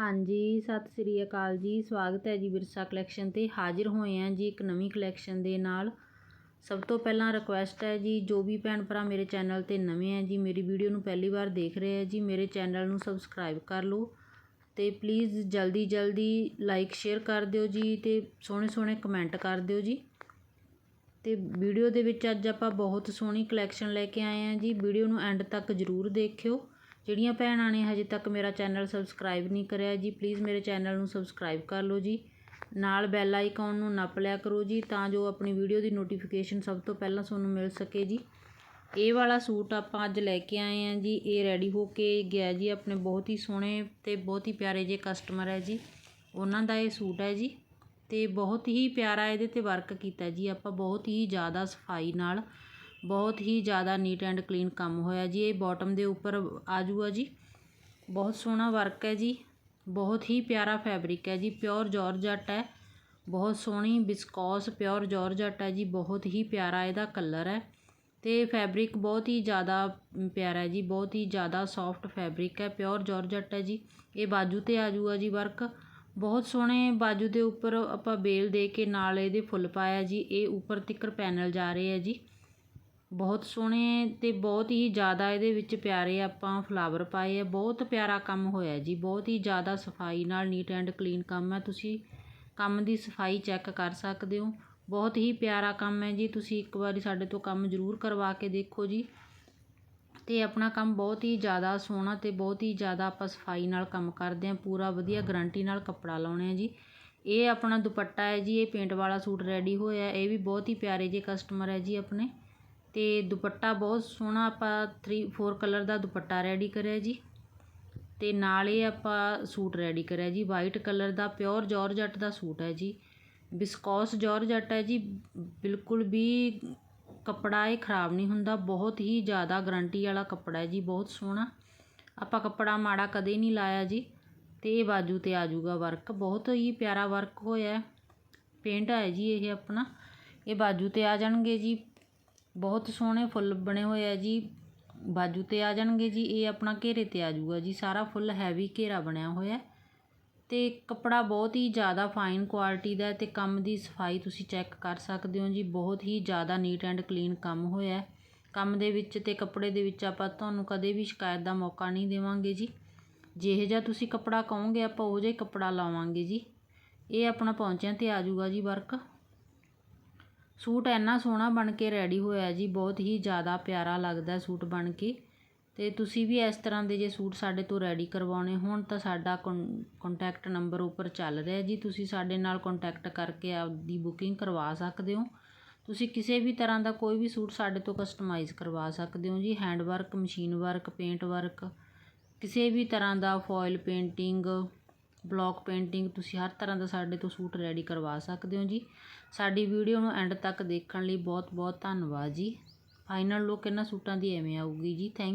ਹਾਂਜੀ, ਸਤਿ ਸ੍ਰੀ ਅਕਾਲ ਜੀ। ਸਵਾਗਤ ਹੈ ਜੀ ਵਿਰਸਾ ਕਲੈਕਸ਼ਨ ਤੇ। ਹਾਜ਼ਰ ਹੋਏ ਹਾਂ ਜੀ ਇੱਕ ਨਵੀਂ ਕਲੈਕਸ਼ਨ ਦੇ ਨਾਲ। ਸਭ ਤੋਂ ਪਹਿਲਾਂ ਰਿਕੁਐਸਟ ਹੈ ਜੀ, ਜੋ ਵੀ ਭੈਣ ਭਰਾ ਮੇਰੇ ਚੈਨਲ ਤੇ ਨਵੇਂ ਹੈ ਜੀ, ਮੇਰੀ ਵੀਡੀਓ ਨੂੰ ਪਹਿਲੀ ਵਾਰ ਦੇਖ ਰਹੇ ਹੈ ਜੀ, ਮੇਰੇ ਚੈਨਲ ਨੂੰ ਸਬਸਕ੍ਰਾਈਬ ਕਰ ਲਓ ਤੇ ਪਲੀਜ਼ ਜਲਦੀ ਜਲਦੀ ਲਾਈਕ ਸ਼ੇਅਰ ਕਰ ਦਿਓ ਜੀ ਤੇ ਸੋਹਣੇ ਸੋਹਣੇ ਕਮੈਂਟ ਕਰ ਦਿਓ ਜੀ। ਤੇ ਵੀਡੀਓ ਦੇ ਵਿੱਚ ਅੱਜ ਆਪਾਂ ਬਹੁਤ ਸੋਹਣੀ ਕਲੈਕਸ਼ਨ ਲੈ ਕੇ ਆਏ ਹਾਂ ਜੀ। ਵੀਡੀਓ ਨੂੰ ਐਂਡ ਤੱਕ ਜ਼ਰੂਰ ਦੇਖਿਓ। ਜਿਹੜੀਆਂ ਭੈਣਾਂ ਨੇ ਹਜੇ ਤੱਕ ਮੇਰਾ ਚੈਨਲ ਸਬਸਕ੍ਰਾਈਬ ਨਹੀਂ ਕਰਿਆ ਜੀ ਪਲੀਜ਼ ਮੇਰੇ ਚੈਨਲ ਨੂੰ ਸਬਸਕ੍ਰਾਈਬ ਕਰ ਲਓ ਜੀ। ਨਾਲ ਬੈਲ ਆਈਕਨ ਨੂੰ ਨੱਪ ਲਿਆ ਕਰੋ ਜੀ, ਤਾਂ ਜੋ ਆਪਣੀ ਵੀਡੀਓ ਦੀ ਨੋਟੀਫਿਕੇਸ਼ਨ ਸਭ ਤੋਂ ਪਹਿਲਾਂ ਤੁਹਾਨੂੰ ਮਿਲ ਸਕੇ ਜੀ। ਇਹ ਵਾਲਾ ਸੂਟ ਆਪਾਂ ਅੱਜ ਲੈ ਕੇ ਆਏ ਹਾਂ ਜੀ, ਇਹ ਰੈਡੀ ਹੋ ਕੇ ਗਿਆ ਜੀ, ਆਪਣੇ ਬਹੁਤ ਹੀ ਸੋਹਣੇ ਤੇ ਬਹੁਤ ਹੀ ਪਿਆਰੇ ਜੇ ਕਸਟਮਰ ਹੈ ਜੀ। ਉਹਨਾਂ ਦਾ ਇਹ ਸੂਟ ਹੈ ਜੀ ਤੇ ਬਹੁਤ ਹੀ ਪਿਆਰਾ ਇਹਦੇ ਤੇ ਵਰਕ ਕੀਤਾ ਜੀ, ਆਪਾਂ ਬਹੁਤ ਹੀ ਜ਼ਿਆਦਾ ਸਫ਼ਾਈ ਨਾਲ ਬਹੁਤ ਹੀ ਜ਼ਿਆਦਾ ਨੀਟ ਐਂਡ ਕਲੀਨ ਕੰਮ ਹੋਇਆ ਜੀ। ਇਹ ਬਾਟਮ ਦੇ ਉੱਪਰ ਆ ਜੂਗਾ ਜੀ। ਬਹੁਤ ਸੋਹਣਾ ਵਰਕ ਹੈ ਜੀ। ਬਹੁਤ ਹੀ ਪਿਆਰਾ ਫੈਬਰਿਕ ਹੈ ਜੀ। ਪਿਓਰ ਜਾਰਜਟ ਹੈ। ਬਹੁਤ ਸੋਹਣੀ ਬਿਸਕੋਸ ਪਿਓਰ ਜਾਰਜਟ ਹੈ ਜੀ। ਬਹੁਤ ਹੀ ਪਿਆਰਾ ਇਹਦਾ ਕਲਰ ਹੈ। ਤੇ ਫੈਬਰਿਕ ਬਹੁਤ ਹੀ ਜ਼ਿਆਦਾ ਪਿਆਰਾ ਹੈ ਜੀ। ਬਹੁਤ ਹੀ ਜ਼ਿਆਦਾ ਸੌਫਟ ਫੈਬਰਿਕ ਹੈ। ਪਿਓਰ ਜਾਰਜਟ ਹੈ ਜੀ। ਇਹ ਬਾਜੂ ਤੇ ਆ ਜੂਗਾ ਜੀ ਵਰਕ ਬਹੁਤ ਸੋਹਣੇ ਬਾਜੂ ਦੇ ਉੱਪਰ ਆਪਾਂ ਬੇਲ ਦੇ ਕੇ ਨਾਲ ਇਹਦੇ ਫੁੱਲ ਪਾਇਆ ਜੀ। ਇਹ ਉੱਪਰ ਤਿੱਕਰ ਪੈਨਲ ਜਾ ਰਹੇ ਹੈ ਜੀ। ਬਹੁਤ ਸੋਹਣੇ ਅਤੇ ਬਹੁਤ ਹੀ ਜ਼ਿਆਦਾ ਇਹਦੇ ਵਿੱਚ ਪਿਆਰੇ ਆਪਾਂ ਫਲਾਵਰ ਪਾਏ ਆ। ਬਹੁਤ ਪਿਆਰਾ ਕੰਮ ਹੋਇਆ ਜੀ। ਬਹੁਤ ਹੀ ਜ਼ਿਆਦਾ ਸਫ਼ਾਈ ਨਾਲ ਨੀਟ ਐਂਡ ਕਲੀਨ ਕੰਮ ਹੈ ਤੁਸੀਂ ਕੰਮ ਦੀ ਸਫ਼ਾਈ ਚੈੱਕ ਕਰ ਸਕਦੇ ਹੋ। ਬਹੁਤ ਹੀ ਪਿਆਰਾ ਕੰਮ ਹੈ ਜੀ। ਤੁਸੀਂ ਇੱਕ ਵਾਰੀ ਸਾਡੇ ਤੋਂ ਕੰਮ ਜ਼ਰੂਰ ਕਰਵਾ ਕੇ ਦੇਖੋ ਜੀ। ਅਤੇ ਆਪਣਾ ਕੰਮ ਬਹੁਤ ਹੀ ਜ਼ਿਆਦਾ ਸੋਹਣਾ ਅਤੇ ਬਹੁਤ ਹੀ ਜ਼ਿਆਦਾ ਆਪਾਂ ਸਫ਼ਾਈ ਨਾਲ ਕੰਮ ਕਰਦੇ ਹਾਂ। ਪੂਰਾ ਵਧੀਆ ਗਰੰਟੀ ਨਾਲ ਕੱਪੜਾ ਲਾਉਣੇ ਆ ਜੀ। ਇਹ ਆਪਣਾ ਦੁਪੱਟਾ ਹੈ ਜੀ। ਇਹ ਪੇਂਟ ਵਾਲਾ ਸੂਟ ਰੈਡੀ ਹੋਇਆ। ਇਹ ਵੀ ਬਹੁਤ ਹੀ ਪਿਆਰੇ ਜੇ ਕਸਟਮਰ ਹੈ ਜੀ ਆਪਣੇ। ਅਤੇ ਦੁਪੱਟਾ ਬਹੁਤ ਸੋਹਣਾ ਆਪਾਂ 3 4 ਕਲਰ ਦਾ ਦੁਪੱਟਾ ਰੈਡੀ ਕਰਿਆ ਜੀ। ਅਤੇ ਨਾਲ ਇਹ ਆਪਾਂ ਸੂਟ ਰੈਡੀ ਕਰਿਆ ਜੀ। ਵਾਈਟ ਕਲਰ ਦਾ ਪਿਓਰ ਜਾਰਜਟ ਦਾ ਸੂਟ ਹੈ ਜੀ। ਬਿਸਕੋਸ ਜਾਰਜਟ ਹੈ ਜੀ। ਬਿਲਕੁਲ ਵੀ ਕੱਪੜਾ ਇਹ ਖਰਾਬ ਨਹੀਂ ਹੁੰਦਾ। ਬਹੁਤ ਹੀ ਜ਼ਿਆਦਾ ਗਰੰਟੀ ਵਾਲਾ ਕੱਪੜਾ ਹੈ ਜੀ। ਬਹੁਤ ਸੋਹਣਾ। ਆਪਾਂ ਕੱਪੜਾ ਮਾੜਾ ਕਦੇ ਨਹੀਂ ਲਾਇਆ ਜੀ। ਤੇ ਇਹ ਬਾਜੂ ਤੇ ਆ ਜਾਊਗਾ ਵਰਕ ਬਹੁਤ ਹੀ ਪਿਆਰਾ ਵਰਕ ਹੋਇਆ। ਪੇਂਟ ਹੈ ਜੀ ਇਹ ਆਪਣਾ। ਇਹ ਬਾਜੂ ਤੇ ਆ ਜਾਣਗੇ ਜੀ। ਬਹੁਤ ਸੋਹਣੇ ਫੁੱਲ ਬਣੇ ਹੋਏ ਆ ਜੀ। ਬਾਜੂ ਤੇ ਆ ਜਾਣਗੇ ਜੀ, ਇਹ ਆਪਣਾ ਘੇਰੇ ਤੇ ਆ ਜਾਊਗਾ ਜੀ। ਸਾਰਾ ਫੁੱਲ ਹੈਵੀ ਘੇਰਾ ਬਣਿਆ ਹੋਇਆ ਤੇ ਕੱਪੜਾ ਬਹੁਤ ਹੀ ਜ਼ਿਆਦਾ ਫਾਈਨ ਕੁਆਲਿਟੀ ਦਾ ਤੇ ਕੰਮ ਦੀ ਸਫ਼ਾਈ ਤੁਸੀਂ ਚੈੱਕ ਕਰ ਸਕਦੇ ਹੋ ਜੀ। ਬਹੁਤ ਹੀ ਜ਼ਿਆਦਾ ਨੀਟ ਐਂਡ ਕਲੀਨ ਕੰਮ ਹੋਇਆ ਕੰਮ ਦੇ ਵਿੱਚ ਤੇ ਕੱਪੜੇ ਦੇ ਵਿੱਚ ਆਪਾਂ ਤੁਹਾਨੂੰ ਕਦੇ ਵੀ ਸ਼ਿਕਾਇਤ ਦਾ ਮੌਕਾ ਨਹੀਂ ਦੇਵਾਂਗੇ ਜੀ। ਜਿਹੇ ਜਿਹਾ ਤੁਸੀਂ ਕੱਪੜਾ ਕਹੋਗੇ, ਆਪਾਂ ਉਹ ਜਿਹਾ ਕੱਪੜਾ ਲਾਵਾਂਗੇ ਜੀ। ਇਹ ਆਪਣਾ ਪਹੁੰਚਿਆਂ ਤੇ ਆ ਜਾਊਗਾ ਜੀ ਵਰਕ। ਸੂਟ ਇੰਨਾ ਸੋਹਣਾ ਬਣ ਕੇ ਰੈਡੀ ਹੋਇਆ ਜੀ, ਬਹੁਤ ਹੀ ਜ਼ਿਆਦਾ ਪਿਆਰਾ ਲੱਗਦਾ ਸੂਟ ਬਣ ਕੇ। ਅਤੇ ਤੁਸੀਂ ਵੀ ਇਸ ਤਰ੍ਹਾਂ ਦੇ ਜੇ ਸੂਟ ਸਾਡੇ ਤੋਂ ਰੈਡੀ ਕਰਵਾਉਣੇ, ਹੋਣ ਤਾਂ ਸਾਡਾ ਕੋਂ ਕੋਂਟੈਕਟ ਨੰਬਰ ਉੱਪਰ ਚੱਲ ਰਿਹਾ ਜੀ। ਤੁਸੀਂ ਸਾਡੇ ਨਾਲ ਕੋਂਟੈਕਟ ਕਰਕੇ ਆਪਦੀ ਬੁਕਿੰਗ ਕਰਵਾ ਸਕਦੇ ਹੋ। ਤੁਸੀਂ ਕਿਸੇ ਵੀ ਤਰ੍ਹਾਂ ਦਾ ਕੋਈ ਵੀ ਸੂਟ ਸਾਡੇ ਤੋਂ ਕਸਟਮਾਈਜ਼ ਕਰਵਾ ਸਕਦੇ ਹੋ ਜੀ। Hand work machine work paint work ਕਿਸੇ ਵੀ ਤਰ੍ਹਾਂ ਦਾ ਫੋਇਲ ਪੇਂਟਿੰਗ ਬਲੌਕ ਪੇਂਟਿੰਗ ਤੁਸੀਂ ਹਰ ਤਰ੍ਹਾਂ ਦਾ ਸਾਡੇ ਤੋਂ ਸੂਟ ਰੈਡੀ ਕਰਵਾ ਸਕਦੇ ਹੋ ਜੀ। ਸਾਡੀ ਵੀਡੀਓ ਨੂੰ ਐਂਡ ਤੱਕ ਦੇਖਣ ਲਈ ਬਹੁਤ ਬਹੁਤ ਧੰਨਵਾਦ ਜੀ। ਫਾਈਨਲ ਲੁੱਕ ਇਹਨਾਂ ਸੂਟਾਂ ਦੀ ਐਵੇਂ ਆਊਗੀ ਜੀ। ਥੈਂਕ